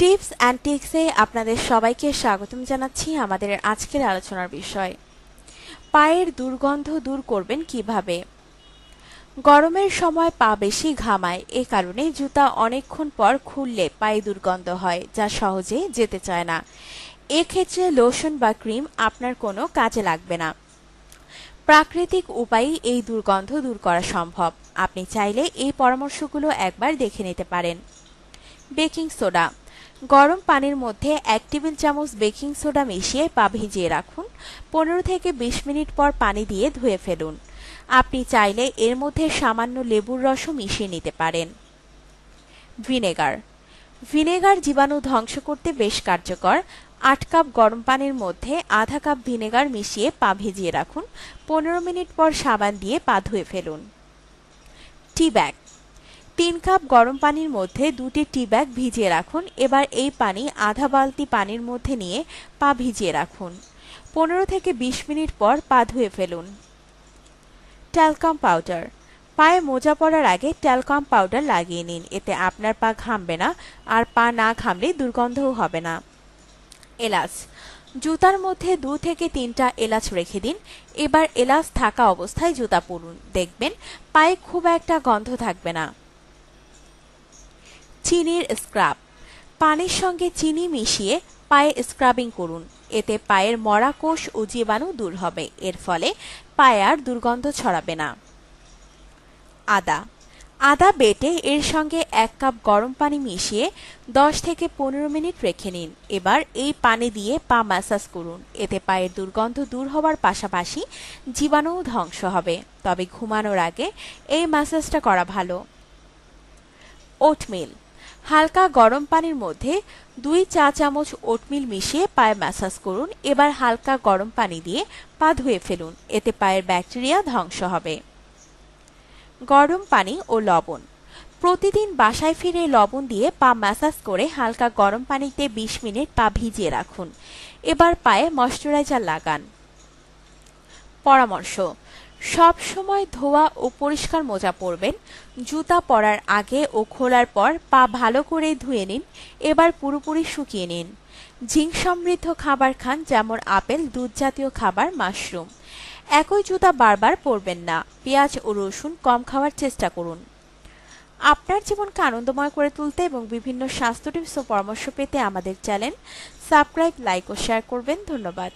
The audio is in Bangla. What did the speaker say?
টিপস অ্যান্ড টিক্সে আপনাদের সবাইকে স্বাগতম জানাচ্ছি আমাদের আজকের আলোচনার বিষয়। পায়ের দুর্গন্ধ দূর করবেন কীভাবে? গরমের সময় পা বেশি ঘামায়, এ কারণে জুতা অনেকক্ষণ পর খুললে পায়ে দুর্গন্ধ হয়, যা সহজে যেতে চায় না। এক্ষেত্রে লোশন বা ক্রিম আপনার কোনো কাজে লাগবে না। প্রাকৃতিক উপায়ে এই দুর্গন্ধ দূর করা সম্ভব। আপনি চাইলে এই পরামর্শগুলো একবার দেখে নিতে পারেন। বেকিং সোডা গরম পানির মধ্যে এক টেবিল চামচ বেকিং সোডা মিশিয়ে পা ভিজিয়ে রাখুন। পনেরো থেকে বিশ মিনিট পর পানি দিয়ে ধুয়ে ফেলুন। আপনি চাইলে এর মধ্যে সামান্য লেবুর রসও মিশিয়ে নিতে পারেন। ভিনেগার। ভিনেগার জীবাণু ধ্বংস করতে বেশ কার্যকর। আট কাপ গরম পানির মধ্যে আধা কাপ ভিনেগার মিশিয়ে পা ভিজিয়ে রাখুন। পনেরো মিনিট পর সাবান দিয়ে পা ধুয়ে ফেলুন। টি ব্যাগ। তিন কাপ গরম পানির মধ্যে দুটি টি ব্যাগ ভিজিয়ে রাখুন। এবার এই পানি আধা বালতি পানির মধ্যে নিয়ে পা ভিজিয়ে রাখুন। পনেরো থেকে বিশ মিনিট পর পা ধুয়ে ফেলুন। Talcum powder. পায়ে মোজা পরার আগে ট্যালকাম পাউডার লাগিয়ে নিন। এতে আপনার পা ঘামবে না আর পা না ঘামলে দুর্গন্ধও হবে না। এলাচ। জুতার মধ্যে দু থেকে তিনটা এলাচ রেখে দিন। এবার এলাচ থাকা অবস্থায় জুতা পরুন। দেখবেন পায়ে খুব একটা গন্ধ থাকবে না। চিনির স্ক্রাব। পানির সঙ্গে চিনি মিশিয়ে পায়ে স্ক্রাবিং করুন। এতে পায়ের মরা কোষ ও জীবাণু দূর হবে। এর ফলে পায়ে আর দুর্গন্ধ ছড়াবে না। আদা। আদা বেটে এর সঙ্গে এক কাপ গরম পানি মিশিয়ে দশ থেকে পনেরো মিনিট রেখে নিন। এবার এই পানি দিয়ে পা ম্যাসাজ করুন। এতে পায়ের দুর্গন্ধ দূর হওয়ার পাশাপাশি জীবাণুও ধ্বংস হবে। তবে ঘুমানোর আগে এই ম্যাসাজটা করা ভালো। ওটমিল। হালকা গরম পানির মধ্যে দুই চা চামচ ওটমিল মিশিয়ে পায়ে ম্যাসাজ করুন। এবার হালকা গরম পানি দিয়ে পা ধুয়ে ফেলুন। এতে পায়ের ব্যাকটেরিয়া ধ্বংস হবে। গরম পানি ও লবণ। প্রতিদিন বাসায় ফিরে লবণ দিয়ে পা ম্যাসাজ করে হালকা গরম পানিতে ২০ মিনিট পা ভিজিয়ে রাখুন। এবার পায়ে ময়শ্চারাইজার লাগান। পরামর্শ সব সময় ধোয়া ও পরিষ্কার মোজা পরবেন, জুতা পরার আগে ও খোলার পর পা ভালো করে ধুয়ে নিন, এবার পুরোপুরি শুকিয়ে নিন। জিঙ্ক সমৃদ্ধ খাবার খান যেমন আপেল দুধ জাতীয় খাবার, মাশরুম। একই জুতা বারবার পরবেন না, পেঁয়াজ ও রসুন কম খাওয়ার চেষ্টা করুন। আপনার জীবনকে আনন্দময় করে তুলতে এবং বিভিন্ন স্বাস্থ্য টিপস ও পরামর্শ পেতে আমাদের চ্যানেল সাবস্ক্রাইব, লাইক ও শেয়ার করবেন। ধন্যবাদ।